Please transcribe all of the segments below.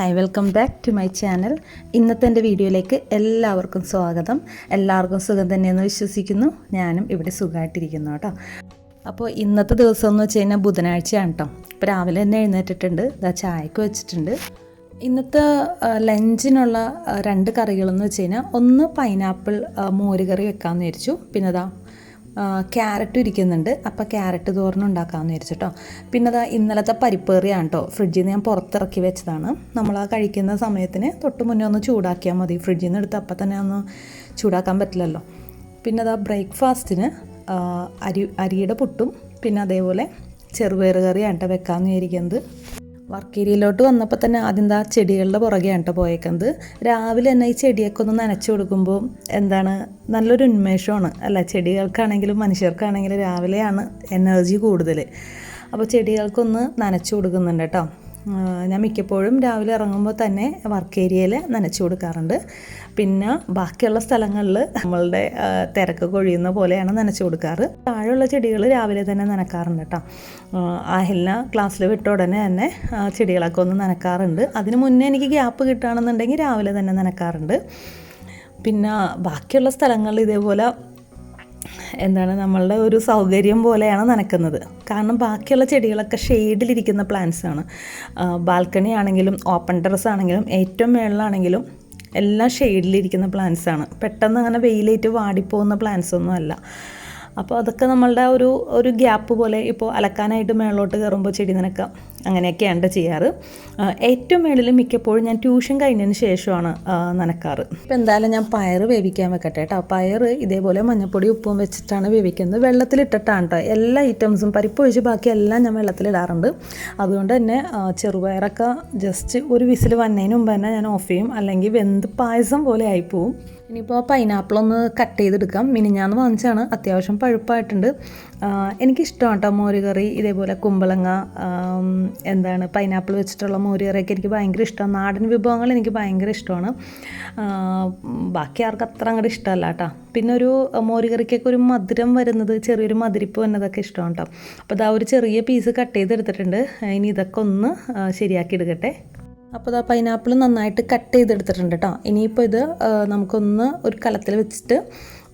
Hi welcome back to my channel ഇന്നത്തെ എന്റെ വീഡിയോയിലേക്ക് എല്ലാവർക്കും സ്വാഗതം. എല്ലാവർക്കും സുഖം തന്നെയെന്ന് വിശ്വസിക്കുന്നു. ഞാനും ഇവിടെ സുഖമായിട്ടിരിക്കുന്നു കേട്ടോ. അപ്പോൾ ഇന്നത്തെ ദിവസം എന്ന് വെച്ച് കഴിഞ്ഞാൽ ബുധനാഴ്ചയാണ് കേട്ടോ. ഇപ്പോൾ രാവിലെ തന്നെ എഴുന്നേറ്റിട്ടുണ്ട്. ഇതാ ചായക്ക് വെച്ചിട്ടുണ്ട്. ഇന്നത്തെ ലഞ്ചിനുള്ള രണ്ട് കറികളെന്ന് വെച്ച് കഴിഞ്ഞാൽ ഒന്ന് പൈനാപ്പിൾ മോരുകറി മോര് കറി വെക്കാമെന്ന് വിചാരിച്ചു. പിന്നെ അതാ ക്യാരറ്റും ഇരിക്കുന്നുണ്ട്. അപ്പോൾ ക്യാരറ്റ് തോരൻ ഉണ്ടാക്കാമെന്ന് വിചാരിച്ചിട്ടോ പിന്നെ അതാ ഇന്നലത്തെ പരിപ്പ് കറിയാണ് കേട്ടോ ഫ്രിഡ്ജിൽ നിന്ന് ഞാൻ പുറത്തിറക്കി വെച്ചതാണ്. നമ്മൾ ആ കഴിക്കുന്ന സമയത്തിന് തൊട്ട് മുന്നേ ഒന്ന് ചൂടാക്കിയാൽ മതി. ഫ്രിഡ്ജിൽ നിന്ന് എടുത്ത് അപ്പം തന്നെ ഒന്ന് ചൂടാക്കാൻ പറ്റില്ലല്ലോ. പിന്നെ അതാ ബ്രേക്ക്ഫാസ്റ്റിന് അരി അരിയുടെ പുട്ടും പിന്നെ അതേപോലെ ചെറുപയർ കറിയാണ് കേട്ടോ വെക്കാമെന്ന് വിചാരിക്കുന്നത്. വർക്ക് ഏരിയയിലോട്ട് വന്നപ്പോൾ തന്നെ ആദ്യം ആ ചെടികളുടെ പുറകെയാണ് കേട്ടോ പോയേക്കുന്നത്. രാവിലെ തന്നെ ഈ ചെടിയൊക്കെ ഒന്ന് നനച്ചു കൊടുക്കുമ്പോൾ എന്താണ് നല്ലൊരു ഉന്മേഷമാണ്. അല്ല ചെടികൾക്കാണെങ്കിലും മനുഷ്യർക്കാണെങ്കിലും രാവിലെയാണ് എനർജി കൂടുതൽ അപ്പോൾ ചെടികൾക്കൊന്ന് നനച്ചു കൊടുക്കുന്നുണ്ട് കേട്ടോ ഞാൻ മിക്കപ്പോഴും രാവിലെ ഇറങ്ങുമ്പോൾ തന്നെ വർക്ക് ഏരിയയിൽ നനച്ചു കൊടുക്കാറുണ്ട്. പിന്നെ ബാക്കിയുള്ള സ്ഥലങ്ങളിൽ നമ്മളുടെ തിരക്ക് കൊഴിയുന്ന പോലെയാണ് നനച്ചു കൊടുക്കാറ്. താഴെയുള്ള ചെടികൾ രാവിലെ തന്നെ നനക്കാറുണ്ട് കേട്ടോ. അഹിലിന ക്ലാസ്സിൽ വിട്ട ഉടനെ തന്നെ ചെടികളൊക്കെ ഒന്ന് നനക്കാറുണ്ട്. അതിന് മുന്നേ എനിക്ക് ഗ്യാപ്പ് കിട്ടുകയാണെന്നുണ്ടെങ്കിൽ രാവിലെ തന്നെ നനക്കാറുണ്ട്. പിന്നെ ബാക്കിയുള്ള സ്ഥലങ്ങളിൽ ഇതേപോലെ എന്താണ് നമ്മളുടെ ഒരു സൗകര്യം പോലെയാണ് നനക്കുന്നത്. കാരണം ബാക്കിയുള്ള ചെടികളൊക്കെ ഷെയ്ഡിലിരിക്കുന്ന പ്ലാന്റ്സ് ആണ്. ബാൽക്കണി ആണെങ്കിലും ഓപ്പൺ ടെറസ് ആണെങ്കിലും ഏറ്റവും മേളിലാണെങ്കിലും എല്ലാം ഷെയ്ഡിലിരിക്കുന്ന പ്ലാന്റ്സ് ആണ്. പെട്ടെന്ന് അങ്ങനെ വെയിലേറ്റ് വാടിപ്പോകുന്ന പ്ലാന്റ്സ് ഒന്നും അല്ല. അപ്പോൾ അതൊക്കെ നമ്മളുടെ ഒരു ഒരു ഗ്യാപ്പ് പോലെ ഇപ്പോൾ അലക്കാനായിട്ട് മേളിലോട്ട് കയറുമ്പോൾ ചെടി നനക്കാം. അങ്ങനെയൊക്കെയാണ് ചെയ്യാറ്. ഏറ്റവും മേളിൽ മിക്കപ്പോഴും ഞാൻ ട്യൂഷൻ കഴിഞ്ഞതിന് ശേഷമാണ് നനക്കാറ്. ഇപ്പം എന്തായാലും ഞാൻ പയർ വേവിക്കാൻ വെക്കട്ടെ കേട്ടോ പയർ ഇതേപോലെ മഞ്ഞപ്പൊടി ഉപ്പും വെച്ചിട്ടാണ് വേവിക്കുന്നത്. വെള്ളത്തിലിട്ടിട്ടാണ് കേട്ടോ എല്ലാ ഐറ്റംസും പരിപ്പ് ഒഴിച്ച് ബാക്കി എല്ലാം ഞാൻ വെള്ളത്തിലിടാറുണ്ട് അതുകൊണ്ട് തന്നെ ചെറുപയറൊക്കെ ജസ്റ്റ് ഒരു വിസിൽ വന്നതിന് മുമ്പ് തന്നെ ഞാൻ ഓഫ് ചെയ്യും. അല്ലെങ്കിൽ വെന്ത് പായസം പോലെ ആയിപ്പോവും. ഇനിയിപ്പോൾ പൈനാപ്പിൾ ഒന്ന് കട്ട് ചെയ്തെടുക്കാം. മിനിഞ്ഞാന്ന് വാങ്ങിച്ചാണ് അത്യാവശ്യം പഴുപ്പായിട്ടുണ്ട്. എനിക്കിഷ്ടമാണ് കേട്ടോ മോര് കറി ഇതേപോലെ കുമ്പളങ്ങ എന്താണ് പൈനാപ്പിൾ വെച്ചിട്ടുള്ള മോര് കറിയൊക്കെ എനിക്ക് ഭയങ്കര ഇഷ്ടമാണ് നാടൻ വിഭവങ്ങൾ എനിക്ക് ഭയങ്കര ഇഷ്ടമാണ് ബാക്കി ആർക്കും അത്ര അങ്ങോട്ട് ഇഷ്ടമല്ല കേട്ടോ പിന്നെ ഒരു മോര് കറിക്കൊക്കെ ഒരു മധുരം വരുന്നത് ചെറിയൊരു മധുരിപ്പ് വന്നതൊക്കെ ഇഷ്ടമാണ് കേട്ടോ അപ്പോൾ അതാ ഒരു ചെറിയ പീസ് കട്ട് ചെയ്തെടുത്തിട്ടുണ്ട്. ഇനി ഇതൊക്കെ ഒന്ന് ശരിയാക്കി എടുക്കട്ടെ. അപ്പോൾ ആ പൈനാപ്പിൾ നന്നായിട്ട് കട്ട് ചെയ്തെടുത്തിട്ടുണ്ട് കേട്ടോ ഇനിയിപ്പോൾ ഇത് നമുക്കൊന്ന് ഒരു കലത്തിൽ വെച്ചിട്ട്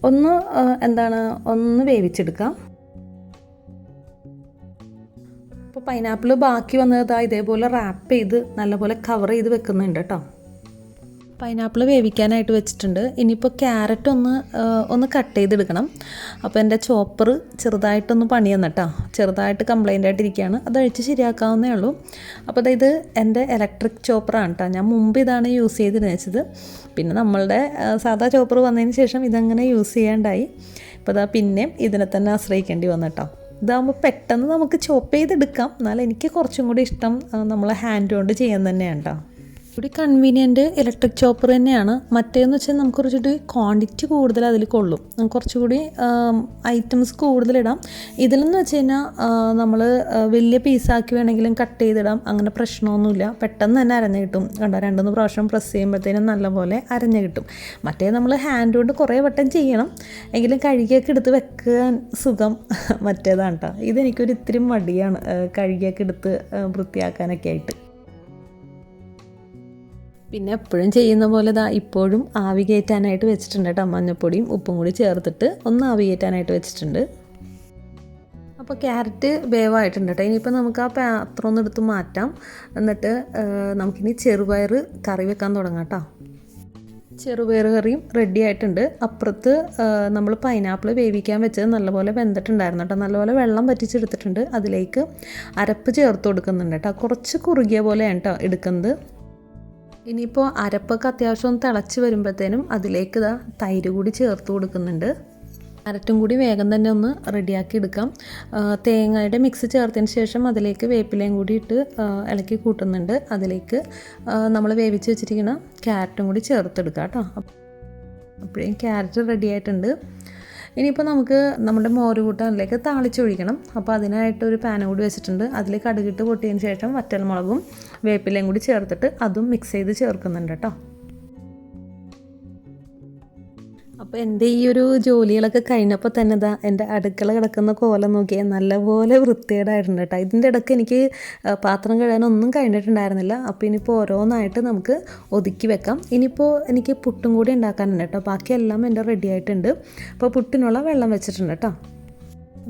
ഒന്ന് എന്താണ് ഒന്ന് വേവിച്ചെടുക്കാം. അപ്പോൾ പൈനാപ്പിൾ ബാക്കി വന്നത് ഇതേപോലെ റാപ്പ് ചെയ്ത് നല്ലപോലെ കവർ ചെയ്ത് വെക്കുന്നുണ്ട് കേട്ടോ പൈനാപ്പിൾ വേവിക്കാനായിട്ട് വെച്ചിട്ടുണ്ട്. ഇനിയിപ്പോൾ ക്യാരറ്റ് ഒന്ന് ഒന്ന് കട്ട് ചെയ്തെടുക്കണം. അപ്പോൾ എന്റെ ചോപ്പർ ചെറുതായിട്ടൊന്ന് പണി തന്നിട്ടോ ചെറുതായിട്ട് കംപ്ലൈന്റ് ആയിട്ടിരിക്കുകയാണ്. അത് അഴിച്ച് ശരിയാക്കാവുന്നേ ഉള്ളൂ. അപ്പോൾ അതായത് എന്റെ ഇലക്ട്രിക് ചോപ്പറാണ് കേട്ടോ ഞാൻ മുമ്പ് ഇതാണ് യൂസ് ചെയ്തിരുന്നത്. വെച്ചത് പിന്നെ നമ്മളുടെ സാധാ ചോപ്പർ വന്നതിന് ശേഷം ഇതങ്ങനെ യൂസ് ചെയ്യാണ്ടായി. അപ്പോൾ അതാ പിന്നെയും ഇതിനെ തന്നെ ആശ്രയിക്കേണ്ടി വന്നു കേട്ടോ ഇതാകുമ്പോൾ പെട്ടെന്ന് നമുക്ക് ചോപ്പ് ചെയ്തെടുക്കാം. എന്നാൽ എനിക്ക് കുറച്ചും കൂടി ഇഷ്ടം നമ്മളെ ഹാൻഡ് കൊണ്ട് ചെയ്യാൻ തന്നെയാണ് കേട്ടോ ഇവിടെ കൺവീനിയന്റ് ഇലക്ട്രിക് ചോപ്പർ തന്നെയാണ്. മറ്റേന്ന് വെച്ചാൽ നമുക്ക് കുറച്ചുകൂടി ക്വാണ്ടിറ്റി കൂടുതൽ അതിൽ കൊള്ളും. കുറച്ചുകൂടി ഐറ്റംസ് കൂടുതലിടാം ഇതിലെന്ന് വെച്ച് കഴിഞ്ഞാൽ നമ്മൾ വലിയ പീസാക്കി വേണമെങ്കിലും കട്ട് ചെയ്തിടാം. അങ്ങനെ പ്രശ്നമൊന്നുമില്ല. പെട്ടെന്ന് തന്നെ അരഞ്ഞ് കിട്ടും. കണ്ടോ? രണ്ടുമൂന്ന് പ്രാവശ്യം പ്രസ് ചെയ്യുമ്പോഴത്തേനും നല്ലപോലെ അരഞ്ഞ് കിട്ടും. മറ്റേ നമ്മൾ ഹാൻഡ് കൊണ്ട് കുറേ വട്ടം ചെയ്യണം. എങ്കിലും കഴുകിയൊക്കെ എടുത്ത് വെക്കാൻ സുഖം മറ്റേതാണ് കേട്ടോ ഇതെനിക്കൊരു ഇത്തിരി മടിയാണ് കഴുകിയൊക്കെ എടുത്ത് വൃത്തിയാക്കാനൊക്കെ ആയിട്ട്. പിന്നെ എപ്പോഴും ചെയ്യുന്ന പോലെ ദാ ഇപ്പോഴും ആവി കയറ്റാനായിട്ട് വെച്ചിട്ടുണ്ട് കേട്ടോ മഞ്ഞപ്പൊടിയും ഉപ്പും കൂടി ചേർത്തിട്ട് ഒന്ന് ആവി കയറ്റാനായിട്ട് വെച്ചിട്ടുണ്ട്. അപ്പോൾ ക്യാരറ്റ് വേവായിട്ടുണ്ട് കേട്ടോ ഇനിയിപ്പോൾ നമുക്ക് ആ പാത്രം ഒന്ന് എടുത്ത് മാറ്റാം. എന്നിട്ട് നമുക്കിനി ചെറുപയർ കറി വെക്കാൻ തുടങ്ങാം കേട്ടോ ചെറുപയർ കറിയും റെഡി ആയിട്ടുണ്ട്. അപ്പുറത്ത് നമ്മൾ പൈനാപ്പിൾ വേവിക്കാൻ വെച്ചത് നല്ലപോലെ വെന്തിട്ടുണ്ടായിരുന്നു കേട്ടോ നല്ലപോലെ വെള്ളം വറ്റിച്ചെടുത്തിട്ടുണ്ട്. അതിലേക്ക് അരപ്പ് ചേർത്ത് കൊടുക്കുന്നുണ്ട് കേട്ടോ കുറച്ച് കുറുകിയ പോലെയാണ് കേട്ടോ എടുക്കുന്നത്. ഇനിയിപ്പോൾ അരപ്പൊക്കെ അത്യാവശ്യം തിളച്ച് വരുമ്പോഴത്തേനും അതിലേക്ക് ഇതാ തൈര് കൂടി ചേർത്ത് കൊടുക്കുന്നുണ്ട്. അരറ്റും കൂടി വേഗം തന്നെ ഒന്ന് റെഡിയാക്കി എടുക്കാം. തേങ്ങയുടെ മിക്സ് ചേർത്തതിന് ശേഷം അതിലേക്ക് വേപ്പിലയും കൂടി ഇട്ട് ഇളക്കി കൂട്ടുന്നുണ്ട്. അതിലേക്ക് നമ്മൾ വേവിച്ച് വെച്ചിരിക്കുന്ന ക്യാരറ്റും കൂടി ചേർത്തെടുക്കാം കേട്ടോ. അപ്പോഴേ ക്യാരറ്റ് റെഡി ആയിട്ടുണ്ട്. ഇനിയിപ്പോൾ നമുക്ക് നമ്മുടെ മോര് കൂട്ടാനിലേക്ക് താളിച്ചൊഴിക്കണം. അപ്പോൾ അതിനായിട്ട് ഒരു പാൻ കൂടി വെച്ചിട്ടുണ്ട്. അതിൽ കടുകിട്ട് പൊട്ടിയതിന് ശേഷം വറ്റൽമുളകും വേപ്പിലയും കൂടി ചേർത്തിട്ട് അതും മിക്സ് ചെയ്ത് ചേർക്കുന്നുണ്ട് കേട്ടോ. അപ്പോൾ എന്റെ ഈ ഒരു ജോലികളൊക്കെ കഴിഞ്ഞപ്പോൾ തന്നെ ഇതാ എന്റെ അടുക്കള കിടക്കുന്ന കോലം നോക്കിയാൽ നല്ലപോലെ വൃത്തികേടായിട്ടുണ്ട് കേട്ടോ ഇതിന്റെ ഇടയ്ക്ക് എനിക്ക് പാത്രം കഴുകാനൊന്നും കഴിഞ്ഞിട്ടുണ്ടായിരുന്നില്ല. അപ്പോൾ ഇനിയിപ്പോൾ ഓരോന്നായിട്ട് നമുക്ക് ഒതുക്കി വെക്കാം. ഇനിയിപ്പോൾ എനിക്ക് പുട്ടും കൂടി ഉണ്ടാക്കാനുണ്ട് കേട്ടോ ബാക്കിയെല്ലാം എന്റെ റെഡി ആയിട്ടുണ്ട്. അപ്പോൾ പുട്ടിനുള്ള വെള്ളം വെച്ചിട്ടുണ്ട് കേട്ടോ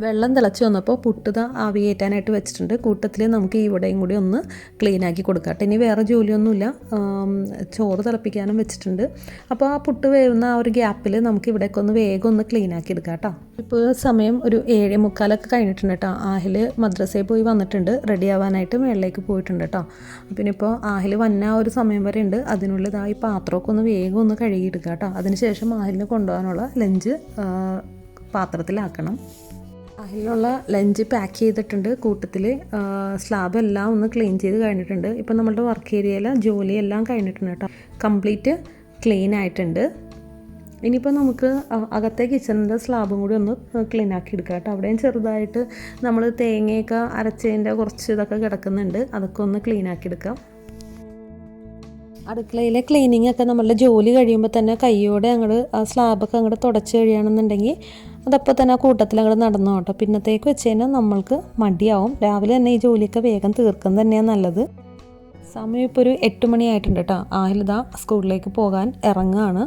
വെള്ളം തിളച്ച് വന്നപ്പോൾ പുട്ടുത ആവി കയറ്റാനായിട്ട് വെച്ചിട്ടുണ്ട്. കൂട്ടത്തിൽ നമുക്ക് ഇവിടെയും കൂടി ഒന്ന് ക്ലീൻ ആക്കി കൊടുക്കാം കേട്ടോ ഇനി വേറെ ജോലിയൊന്നുമില്ല. ചോറ് തിളപ്പിക്കാനും വെച്ചിട്ടുണ്ട്. അപ്പോൾ ആ പുട്ട് വേവുന്ന ആ ഒരു ഗ്യാപ്പിൽ നമുക്ക് ഇവിടേക്ക് ഒന്ന് വേഗം ഒന്ന് ക്ലീൻ ആക്കി എടുക്കാം കേട്ടോ ഇപ്പോൾ സമയം ഒരു ഏഴ് മുക്കാലൊക്കെ കഴിഞ്ഞിട്ടുണ്ട് കേട്ടോ. ആഹിൽ മദ്രസയിൽ പോയി വന്നിട്ടുണ്ട്. റെഡി ആവാനായിട്ട് മേളിലേക്ക് പോയിട്ടുണ്ട് കേട്ടോ. പിന്നെ ഇപ്പോൾ ആഹിൽ വന്ന ആ ഒരു സമയം വരെ ഉണ്ട്. അതിനുള്ളതായി പാത്രമൊക്കെ ഒന്ന് വേഗം ഒന്ന് കഴുകിയെടുക്കുക കേട്ടോ അതിനുശേഷം ആഹിലിന് കൊണ്ടുപോകാനുള്ള ലഞ്ച് പാത്രത്തിലാക്കണം. അതിലുള്ള ലഞ്ച് പാക്ക് ചെയ്തിട്ടുണ്ട് കൂട്ടത്തിൽ സ്ലാബ് എല്ലാം ഒന്ന് ക്ലീൻ ചെയ്ത് കഴിഞ്ഞിട്ടുണ്ട്. ഇപ്പം നമ്മളുടെ വർക്ക് ഏരിയയിലെ ജോലിയെല്ലാം കഴിഞ്ഞിട്ടുണ്ട് കേട്ടോ. കംപ്ലീറ്റ് ക്ലീൻ ആയിട്ടുണ്ട്. ഇനിയിപ്പോൾ നമുക്ക് അകത്തെ കിച്ചണിന്റെ സ്ലാബും കൂടി ഒന്ന് ക്ലീൻ ആക്കി എടുക്കാം കേട്ടോ. അവിടെയും ചെറുതായിട്ട് നമ്മൾ തേങ്ങയൊക്കെ അരച്ചതിന്റെ കുറച്ച് ഇതൊക്കെ കിടക്കുന്നുണ്ട്. അതൊക്കെ ഒന്ന് ക്ലീൻ ആക്കി എടുക്കാം. അടുക്കളയിലെ ക്ലീനിങ് ഒക്കെ നമ്മളുടെ ജോലി കഴിയുമ്പോൾ തന്നെ കൈയോടെ അങ്ങോട്ട് ആ സ്ലാബൊക്കെ അങ്ങോട്ട് തുടച്ച് കഴിയുകയാണെന്നുണ്ടെങ്കിൽ അതപ്പോൾ തന്നെ ആ കൂട്ടത്തിൽ അങ്ങോട്ട് നടന്നു കേട്ടോ പിന്നത്തേക്ക് വെച്ച് കഴിഞ്ഞാൽ നമ്മൾക്ക് മടിയാവും. രാവിലെ തന്നെ ഈ ജോലിയൊക്കെ വേഗം തീർക്കുന്നത് തന്നെയാണ് നല്ലത്. സമയം ഇപ്പോൾ ഒരു എട്ട് മണിയായിട്ടുണ്ട് കേട്ടോ ആഹിലിത സ്കൂളിലേക്ക് പോകാൻ ഇറങ്ങുകയാണ്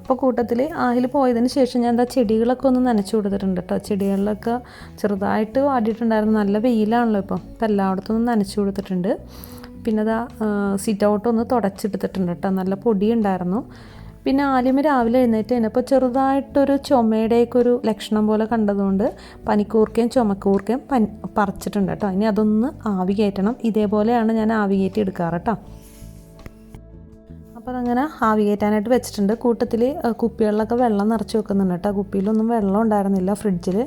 അപ്പോൾ കൂട്ടത്തിൽ ആഹിൽ പോയതിന് ശേഷം ഞാൻ എന്താ ചെടികളൊക്കെ ഒന്ന് നനച്ചു കൊടുത്തിട്ടുണ്ട് കേട്ടോ ചെടികളിലൊക്കെ ചെറുതായിട്ട് വാടിയിട്ടുണ്ടായിരുന്നു. നല്ല വെയിലാണല്ലോ ഇപ്പം. അപ്പം എല്ലായിടത്തും ഒന്ന് നനച്ചു കൊടുത്തിട്ടുണ്ട്. പിന്നെ അതാ സിറ്റ് ഔട്ട് ഒന്ന് തുടച്ചെടുത്തിട്ടുണ്ട് കേട്ടോ നല്ല പൊടി ഉണ്ടായിരുന്നു പിന്നെ ആലിമ രാവിലെ എഴുന്നേറ്റ് കഴിഞ്ഞപ്പോൾ ചെറുതായിട്ടൊരു ചുമയുടെയൊക്കെ ഒരു ലക്ഷണം പോലെ കണ്ടതുകൊണ്ട് പനിക്കൂർക്കയും ചുമക്കൂർക്കയും പനി പറിച്ചിട്ടുണ്ട് കേട്ടോ. ഇനി അതൊന്ന് ആവി കയറ്റണം. ഇതേപോലെയാണ് ഞാൻ ആവി കയറ്റി എടുക്കാറ് കേട്ടോ. അപ്പോൾ അതങ്ങനെ ആവി കയറ്റാനായിട്ട് വെച്ചിട്ടുണ്ട്. കൂട്ടത്തിൽ കുപ്പികളിലൊക്കെ വെള്ളം നിറച്ച് വെക്കുന്നുണ്ട് കേട്ടോ. കുപ്പിയിലൊന്നും വെള്ളം ഉണ്ടായിരുന്നില്ല ഫ്രിഡ്ജിൽ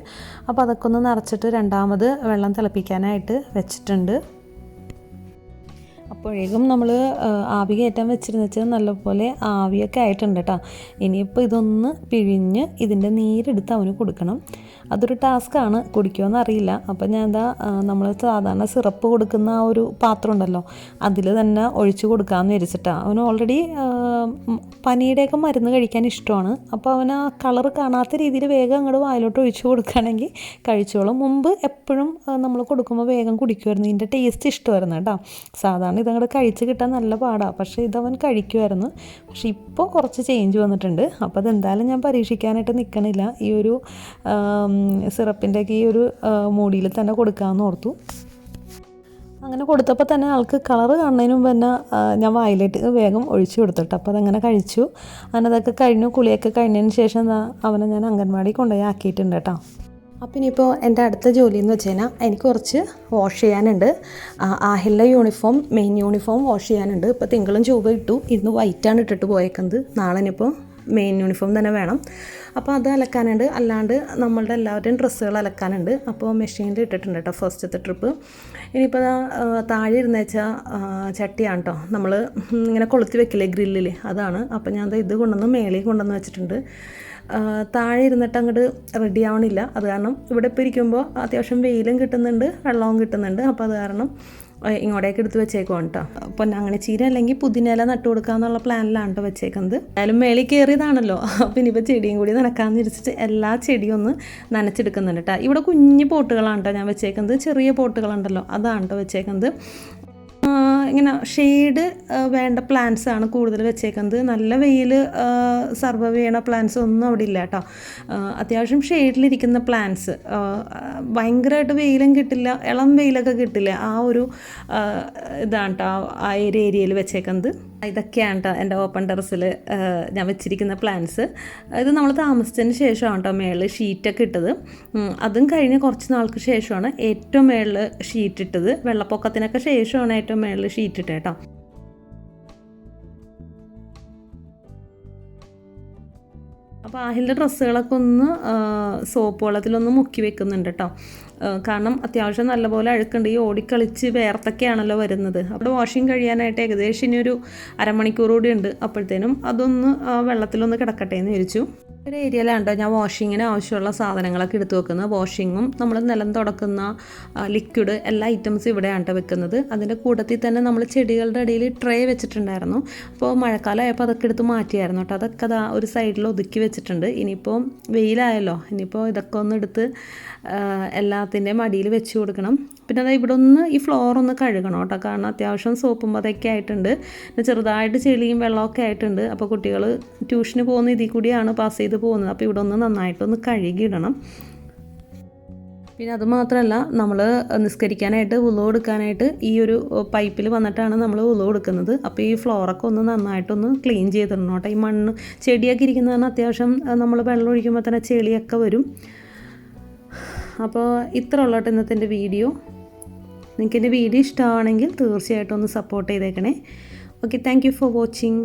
അപ്പോൾ അതൊക്കെ ഒന്ന് നിറച്ചിട്ട് രണ്ടാമത് വെള്ളം തിളപ്പിക്കാനായിട്ട് വെച്ചിട്ടുണ്ട്. അപ്പോഴേക്കും നമ്മൾ ആവി കയറ്റാൻ വെച്ചിരുന്ന വെച്ചാൽ നല്ലപോലെ ആവിയൊക്കെ ആയിട്ടുണ്ട് കേട്ടോ ഇനിയിപ്പോൾ ഇതൊന്ന് പിഴിഞ്ഞ് ഇതിന്റെ നീരെടുത്ത് അവന് കൊടുക്കണം. അതൊരു ടാസ്ക്കാണ് കുടിക്കുമെന്ന് അറിയില്ല. അപ്പം ഞാൻ എന്താ നമ്മൾ സാധാരണ സിറപ്പ് കൊടുക്കുന്ന ആ ഒരു പാത്രം ഉണ്ടല്ലോ അതിൽ തന്നെ ഒഴിച്ചു കൊടുക്കാമെന്ന് വിചാരിച്ചിട്ടാണ് അവന് ഓൾറെഡി പനിയുടെയൊക്കെ മരുന്ന് കഴിക്കാൻ ഇഷ്ടമാണ്. അപ്പോൾ അവൻ ആ കളർ കാണാത്ത രീതിയിൽ വേഗം അങ്ങോട്ട് വായിലോട്ട് ഒഴിച്ചു കൊടുക്കുകയാണെങ്കിൽ കഴിച്ചോളും. മുമ്പ് എപ്പോഴും നമ്മൾ കൊടുക്കുമ്പോൾ വേഗം കുടിക്കുമായിരുന്നു ഇതിന്റെ ടേസ്റ്റ് ഇഷ്ടമായിരുന്നു കേട്ടോ. സാധാരണ ഇതങ്ങോട്ട് കഴിച്ച് കിട്ടാൻ നല്ല പാടാണ് പക്ഷേ ഇതവൻ കഴിക്കുമായിരുന്നു പക്ഷേ ഇപ്പോൾ കുറച്ച് ചേഞ്ച് വന്നിട്ടുണ്ട്. അപ്പോൾ അതെന്തായാലും ഞാൻ പരീക്ഷിക്കാനായിട്ട് നിൽക്കണില്ല ഈ ഒരു സിറപ്പിന്റെയൊക്കെ ഈ ഒരു മൂടിയിൽ തന്നെ കൊടുക്കാമെന്ന് ഓർത്തു. അങ്ങനെ കൊടുത്തപ്പോൾ തന്നെ ആൾക്ക് കളറ് കാണുന്നതിന് മുമ്പ് തന്നെ ഞാൻ വായിലിട്ട് വേഗം ഒഴിച്ചു കൊടുത്തിട്ട് അപ്പോൾ അതങ്ങനെ കഴിച്ചു. അങ്ങനെ അതൊക്കെ കഴിഞ്ഞു കുളിയൊക്കെ കഴിഞ്ഞതിന് ശേഷം അവനെ ഞാൻ അംഗൻവാടി കൊണ്ടുപോയി ആക്കിയിട്ടുണ്ട് കേട്ടോ. അപ്പം ഇനിയിപ്പോൾ എന്റെ അടുത്ത ജോലി എന്ന് വെച്ച് കഴിഞ്ഞാൽ എനിക്ക് കുറച്ച് വാഷ് ചെയ്യാനുണ്ട്. ആഹിലെ യൂണിഫോം മെയിൻ യൂണിഫോം വാഷ് ചെയ്യാനുണ്ട്. ഇപ്പോൾ തിങ്കളും ചൊവ്വ ഇട്ടു. ഇന്ന് വൈറ്റാണ് ഇട്ടിട്ട് പോയേക്കുന്നത്. നാളെ ഇനിയിപ്പോൾ മെയിൻ യൂണിഫോം തന്നെ വേണം. അപ്പോൾ അത് അലക്കാനുണ്ട്. അല്ലാണ്ട് നമ്മളുടെ എല്ലാവരുടെയും ഡ്രസ്സുകൾ അലക്കാനുണ്ട്. അപ്പോൾ മെഷീനിൽ ഇട്ടിട്ടുണ്ട് കേട്ടോ ഫസ്റ്റത്തെ ട്രിപ്പ് ഇനിയിപ്പോൾ താഴെ ഇരുന്ന് വെച്ചാൽ ചട്ടിയാണ് കേട്ടോ. നമ്മൾ ഇങ്ങനെ കൊളുത്തി വെക്കില്ലേ ഗ്രില്ലിൽ അതാണ്. അപ്പോൾ ഞാൻ ഇത് കൊണ്ടുവന്ന് മേളിൽ കൊണ്ടുവന്ന് വെച്ചിട്ടുണ്ട്. താഴെ ഇരുന്നിട്ട് അങ്ങോട്ട് റെഡി ആവണില്ല. അത് കാരണം ഇവിടെ ഇപ്പോൾ ഇരിക്കുമ്പോൾ അത്യാവശ്യം വെയിലും കിട്ടുന്നുണ്ട് വെള്ളവും കിട്ടുന്നുണ്ട്. അപ്പോൾ അത് കാരണം ഇങ്ങോട്ടേക്ക് എടുത്ത് വെച്ചേക്കുവാണ് കേട്ടോ അപ്പൊ അങ്ങനെ ചീര അല്ലെങ്കിൽ പുതിനയില നട്ടു കൊടുക്കാന്നുള്ള പ്ലാനിലാണ് കേട്ടോ വെച്ചേക്കുന്നത്. എന്തായാലും മേളിൽ കയറിയതാണല്ലോ അപ്പോൾ ഇനിയിപ്പോൾ ചെടിയും കൂടി നനക്കാമെന്ന് വിരിച്ചിട്ട് എല്ലാ ചെടിയും ഒന്ന് നനച്ചെടുക്കുന്നുണ്ട് കേട്ടോ ഇവിടെ കുഞ്ഞു പോട്ടുകളാണ് കേട്ടോ ഞാൻ വെച്ചേക്കുന്നത്. ചെറിയ പോട്ടുകളുണ്ടല്ലോ. അതാണ് കേട്ടോ വെച്ചേക്കുന്നത്. ഇങ്ങനെ ഷെയ്ഡ് വേണ്ട പ്ലാന്റ്സ് ആണ് കൂടുതൽ വെച്ചേക്കുന്നത്. നല്ല വെയിൽ സർവൈവ് ചെയ്യണ പ്ലാന്റ്സ് ഒന്നും അവിടെ ഇല്ല കേട്ടോ അത്യാവശ്യം ഷെയ്ഡിലിരിക്കുന്ന പ്ലാന്റ്സ് ഭയങ്കരമായിട്ട് വെയിലും കിട്ടില്ല ഇളം വെയിലൊക്കെ കിട്ടില്ല. ആ ഒരു ഇതാണ് കേട്ടോ ആ ഒരു ഏരിയയിൽ വെച്ചേക്കുന്നത്. ഇതൊക്കെയാണ് കേട്ടോ എന്റെ ഓപ്പൺ ടെറസിൽ ഞാൻ വെച്ചിരിക്കുന്ന പ്ലാന്റ്സ് ഇത് നമ്മൾ താമസിച്ചതിന് ശേഷമാണ് കേട്ടോ മേളിൽ ഷീറ്റൊക്കെ ഇട്ടത്. അതും കഴിഞ്ഞ് കുറച്ച് നാൾക്ക് ശേഷമാണ് ഏറ്റവും മേളിൽ ഷീറ്റ് ഇട്ടത്. വെള്ളപ്പൊക്കത്തിനൊക്കെ ശേഷമാണ് ഏറ്റവും മേളിൽ ഷീറ്റ് ഇട്ട് കേട്ടോ. അപ്പോൾ ആഹിലിന്റെ ഡ്രസ്സുകളൊക്കെ ഒന്ന് സോപ്പ് വെള്ളത്തിലൊന്ന് മുക്കി വെക്കുന്നുണ്ട് കേട്ടോ. കാരണം അത്യാവശ്യം നല്ലപോലെ അഴുക്കുണ്ട്. ഈ ഓടിക്കളിച്ച് വേർത്തൊക്കെയാണല്ലോ വരുന്നത്. അവിടെ വാഷിംഗ് കഴിയാനായിട്ട് ഏകദേശം ഇനി ഒരു അരമണിക്കൂർ കൂടി ഉണ്ട്. അപ്പോഴത്തേനും അതൊന്ന് വെള്ളത്തിലൊന്ന് കിടക്കട്ടെ എന്ന് വിചാരിച്ചു. ഒരു ഏരിയയിലാണ്ടോ ഞാൻ വാഷിങ്ങിന് ആവശ്യമുള്ള സാധനങ്ങളൊക്കെ എടുത്തു വെക്കുന്നത്. വാഷിങ്ങും നമ്മൾ നിലം തുടക്കുന്ന ലിക്വിഡ് എല്ലാ ഐറ്റംസും ഇവിടെയാണ് വെക്കുന്നത്. അതിന്റെ കൂട്ടത്തിൽ തന്നെ നമ്മൾ ചെടികളുടെ ഇടയിൽ ട്രേ വെച്ചിട്ടുണ്ടായിരുന്നു. അപ്പോൾ മഴക്കാലമായപ്പോൾ അതൊക്കെ എടുത്ത് മാറ്റിയായിരുന്നു കേട്ടോ. അതൊക്കെ അതാ ഒരു സൈഡിൽ ഒതുക്കി വെച്ചിട്ടുണ്ട്. ഇനിയിപ്പോൾ വെയിലായല്ലോ. ഇനിയിപ്പോൾ ഇതൊക്കെ ഒന്ന് എടുത്ത് എല്ലാത്തിന്റെയും മടിയിൽ വെച്ച് കൊടുക്കണം. പിന്നെ അതായത് ഇവിടെ ഒന്ന് ഈ ഫ്ലോർ ഒന്ന് കഴുകണം കേട്ടോ. കാരണം അത്യാവശ്യം സോപ്പും പതൊക്കെ ആയിട്ടുണ്ട്. പിന്നെ ചെറുതായിട്ട് ചെളിയും വെള്ളമൊക്കെ ആയിട്ടുണ്ട്. അപ്പോൾ കുട്ടികൾ ട്യൂഷന് പോകുന്ന ഇതിൽ കൂടിയാണ് പാസ് ചെയ്ത് പോകുന്നത്. അപ്പോൾ ഇവിടെ ഒന്ന് നന്നായിട്ടൊന്ന് കഴുകിയിടണം. പിന്നെ അത് മാത്രമല്ല നമ്മൾ നിസ്കരിക്കാനായിട്ട് ഉളു കൊടുക്കാനായിട്ട് ഈ ഒരു പൈപ്പിൽ വന്നിട്ടാണ് നമ്മൾ ഉളു കൊടുക്കുന്നത്. അപ്പോൾ ഈ ഫ്ലോറൊക്കെ ഒന്ന് നന്നായിട്ടൊന്ന് ക്ലീൻ ചെയ്തിടണം കേട്ടോ. ഈ മണ്ണ് ചെടിയൊക്കെ ഇരിക്കുന്നതാണ് അത്യാവശ്യം നമ്മൾ വെള്ളം ഒഴിക്കുമ്പോൾ തന്നെ ചെളിയൊക്കെ വരും. അപ്പോൾ ഇത്ര ഉള്ളോട്ട് ഇന്നത്തെ എന്റെ വീഡിയോ. നിങ്ങൾക്ക് എന്റെ വീഡിയോ ഇഷ്ടമാണെങ്കിൽ തീർച്ചയായിട്ടും ഒന്ന് സപ്പോർട്ട് ചെയ്തേക്കണേ. Okay thank for watching